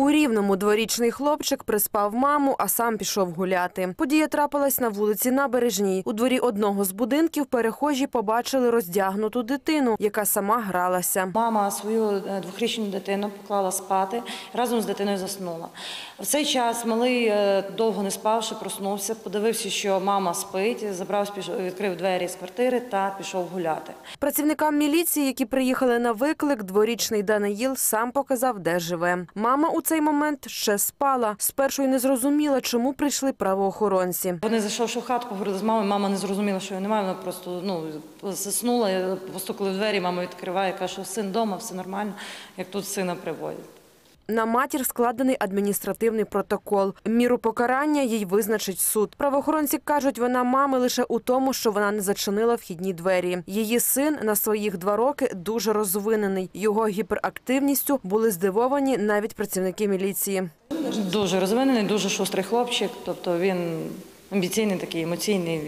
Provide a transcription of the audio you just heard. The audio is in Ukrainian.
У рівному дворічний хлопчик приспав маму, а сам пішов гуляти. Подія трапилась на вулиці Набережній. У дворі одного з будинків перехожі побачили роздягнуту дитину, яка сама гралася. Мама свою е, двохрічну дитину поклала спати, разом з дитиною заснула. В цей час малий е, довго не спавши, проснувся, подивився, що мама спить, забрав, пішов, відкрив двері з квартири та пішов гуляти. Працівникам міліції, які приїхали на виклик, дворічний Даниїл сам показав, де живе. Мама у цей момент ще спала. Спершу й не зрозуміла, чому прийшли правоохоронці. Вони зайшовши в хату, говорили з мамою. Мама не зрозуміла, що його немає. Вона просто ну заснула, постукали в двері. Мама відкриває, каже, що син вдома, все нормально, як тут сина приводять. На матір складений адміністративний протокол. Міру покарання їй визначить суд. Правоохоронці кажуть, вона мами лише у тому, що вона не зачинила вхідні двері. Її син на своїх два роки дуже розвинений. Його гіперактивністю були здивовані навіть працівники міліції. Дуже розвинений, дуже шустрий хлопчик. Тобто він амбіційний такий, емоційний.